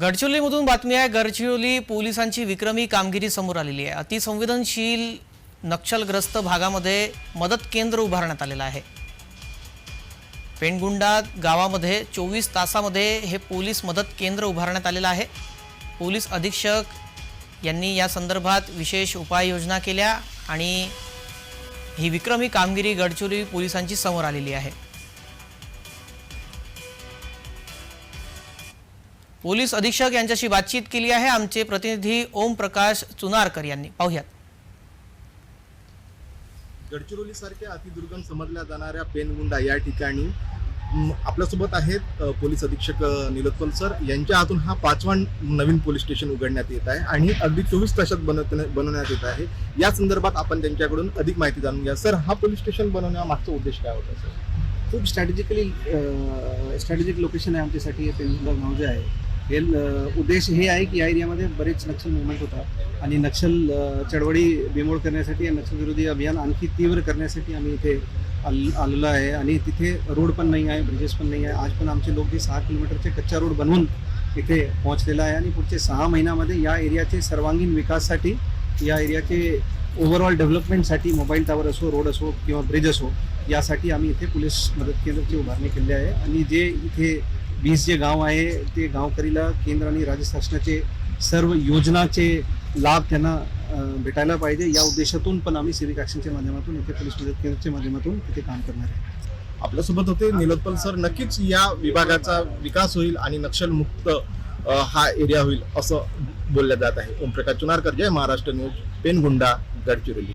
गडचिरोलीमधून बातमी आहे गडचिरोली पोलिसांची विक्रमी कामगिरी समोर आलेली आहे. अतिसंवेदनशील नक्षलग्रस्त भागामध्ये मदत केंद्र उभारण्यात आलेलं आहे. पेणगुंडा गावामध्ये चोवीस तासामध्ये हे पोलीस मदत केंद्र उभारण्यात आलेलं आहे. पोलीस अधीक्षक यांनी या संदर्भात विशेष उपाययोजना केल्या आणि ही विक्रमी कामगिरी गडचिरोली पोलिसांची समोर आलेली आहे. पोलीस अधीक्षक यांच्याशी बातचीत केली आहे. आमचे प्रतिनिधी ओम प्रकाश चुनारकर यांनी. पाहुयात. गडचिरोली सारख्या अतिदुर्गम समजल्या जाणाऱ्या पेनगुंडा या ठिकाणी आपल्यासोबत आहेत पोलीस अधीक्षक निलोत्पल सर. यांच्या हातून हा पाचवा नवीन पोलीस स्टेशन उघडण्यात येत आहे आणि अगदी चोवीस तासात बनवण्यात येत आहे. या संदर्भात आपण त्यांच्याकडून अधिक माहिती जाणून घ्या. सर हा पोलीस स्टेशन बनवण्यामागचा उद्देश काय होता सर? खूप स्ट्रॅटेजिकली स्ट्रॅटेजिक लोकेशन आहे आमच्यासाठी. हे पेंडुला गाव जे आहे. हे उद्देश हे आहे की या एरियामध्ये बरेच नक्षल मुवमेंट होतात. आणि नक्षल चळवळी बिमोड करण्यासाठी या नक्षलविरोधी अभियान आणखी तीव्र करण्यासाठी आम्ही इथे आल आलेलो आहे. आणि तिथे रोड पण नाही आहे ब्रिजेस पण नाही आहे. आज पण आमचे लोक ते सहा किलोमीटरचे कच्चा रोड बनवून इथे पोहोचलेला आहे. आणि पुढचे सहा महिन्यामध्ये या एरियाचे सर्वांगीण विकाससाठी या एरियाचे ओव्हरऑल डेव्हलपमेंटसाठी मोबाईल टावर असो रोड असो किंवा ब्रिज असो यासाठी आम्ही इथे पोलीस मदत केंद्राची उभारणी केली आहे. आणि जे इथे वीस जे गाव आहे ते गावकरीला केंद्र आणि राज्य शासनाचे सर्व योजनाचे लाभ त्यांना भेटायला पाहिजे. या उद्देशातून पण आम्ही सिविक ॲक्शनच्या माध्यमातून इथे पोलीस मदत केंद्राच्या माध्यमातून इथे काम करणार आहे. आपल्यासोबत होते निलोत्पल सर. नक्कीच या विभागाचा विकास होईल आणि नक्षलमुक्त हा एरिया होईल असं बोललं जात आहे. ओमप्रकाश चुनारकर जय महाराष्ट्र न्यूज पेनगुंडा गडचिरोली.